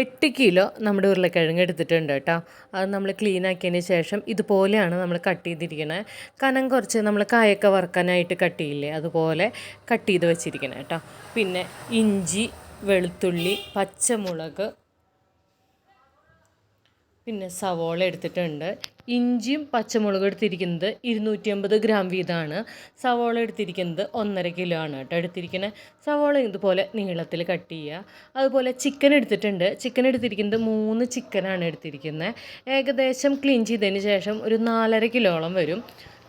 എട്ട് കിലോ നമ്മുടെ ഉരുളക്കിഴങ്ങ് എടുത്തിട്ടുണ്ട് കേട്ടോ. അത് നമ്മൾ ക്ലീൻ ആക്കിയതിന് ശേഷം ഇതുപോലെയാണ് നമ്മൾ കട്ട് ചെയ്തിരിക്കുന്നത് കനം കുറച്ച് നമ്മൾ കായൊക്കെ വറുക്കാനായിട്ട് കട്ട് ചെയ്യില്ലേ? അതുപോലെ കട്ട് ചെയ്ത് വെച്ചിരിക്കണം കേട്ടോ. പിന്നെ ഇഞ്ചി വെളുത്തുള്ളി പച്ചമുളക് പിന്നെ സവോള എടുത്തിട്ടുണ്ട്. ഇഞ്ചിയും പച്ചമുളകും എടുത്തിരിക്കുന്നത് ഇരുന്നൂറ്റി അമ്പത് ഗ്രാം വീതമാണ്. സവോള എടുത്തിരിക്കുന്നത് ഒന്നര കിലോ ആണ് കേട്ടോ എടുത്തിരിക്കുന്നത്. സവോള ഇതുപോലെ നീളത്തിൽ കട്ട് ചെയ്യുക. അതുപോലെ ചിക്കൻ എടുത്തിട്ടുണ്ട്. ചിക്കൻ എടുത്തിരിക്കുന്നത് മൂന്ന് ചിക്കനാണ് എടുത്തിരിക്കുന്നത്. ഏകദേശം ക്ലീൻ ചെയ്തതിന് ശേഷം ഒരു നാലര കിലോളം വരും.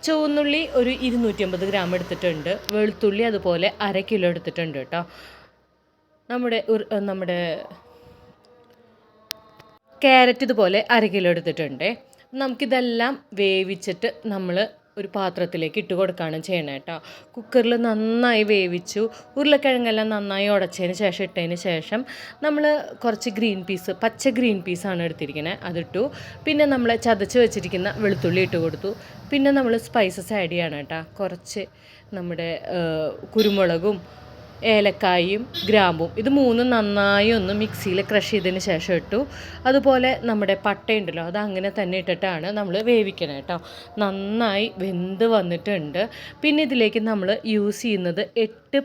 ചുവന്നുള്ളി ഒരു ഇരുന്നൂറ്റി അമ്പത് ഗ്രാം എടുത്തിട്ടുണ്ട്. വെളുത്തുള്ളി അതുപോലെ അര കിലോ എടുത്തിട്ടുണ്ട് കേട്ടോ. നമ്മുടെ നമ്മുടെ ക്യാരറ്റ് ഇതുപോലെ അര കിലോ എടുത്തിട്ടുണ്ട്. നമുക്കിതെല്ലാം വേവിച്ചിട്ട് നമ്മൾ ഒരു പാത്രത്തിലേക്ക് ഇട്ട് കൊടുക്കുകയാണ് ചെയ്യണേ കേട്ടോ കുക്കറിൽ നന്നായി വേവിച്ചു. ഉരുളക്കിഴങ്ങെല്ലാം നന്നായി ഉടച്ചതിന് ശേഷം ഇട്ടതിന് ശേഷം നമ്മൾ കുറച്ച് ഗ്രീൻ പീസ് പച്ച ഗ്രീൻ പീസാണ് എടുത്തിരിക്കുന്നത് അതിട്ടു. പിന്നെ നമ്മൾ ചതച്ച് വെച്ചിരിക്കുന്ന വെളുത്തുള്ളി ഇട്ട് കൊടുത്തു. പിന്നെ നമ്മൾ സ്പൈസസ് ആഡ് ചെയ്യണം കേട്ടോ കുറച്ച് നമ്മുടെ കുരുമുളകും ഏലക്കായും ഗ്രാമ്പും. ഇത് മൂന്നും നന്നായി ഒന്ന് മിക്സിയിൽ ക്രഷ് ചെയ്തതിന് ശേഷം ഇട്ടു. അതുപോലെ നമ്മുടെ പട്ടയുണ്ടല്ലോ അത് അങ്ങനെ തന്നെ ഇട്ടിട്ടാണ് നമ്മൾ വേവിക്കണം കേട്ടോ നന്നായി വെന്ത് വന്നിട്ടുണ്ട്. പിന്നെ ഇതിലേക്ക് നമ്മൾ യൂസ് ചെയ്യുന്നത് എട്ട്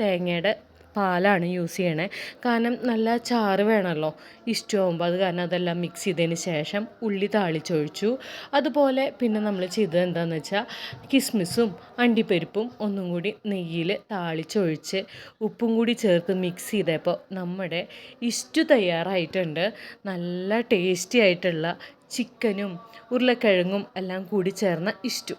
തേങ്ങയുടെ പാലാണ് യൂസ് ചെയ്യണേ. കാരണം നല്ല ചാറ് വേണമല്ലോ. ഇഷ്ടമാകുമ്പോൾ അത് കാരണം അതെല്ലാം മിക്സ് ചെയ്തതിന് ശേഷം ഉള്ളി താളിച്ചൊഴിച്ചു. അതുപോലെ പിന്നെ നമ്മൾ ചെയ്തത് എന്താണെന്ന് വെച്ചാൽ കിസ്മിസും അണ്ടിപ്പരിപ്പും ഒന്നും കൂടി നെയ്യിൽ താളിച്ചൊഴിച്ച് ഉപ്പും കൂടി ചേർത്ത് മിക്സ് ചെയ്തപ്പോൾ നമ്മുടെ ഇഷ്ടു തയ്യാറായിട്ടുണ്ട്. നല്ല ടേസ്റ്റി ആയിട്ടുള്ള ചിക്കനും ഉരുളക്കിഴങ്ങും എല്ലാം കൂടി ചേർന്ന ഇഷ്ടു.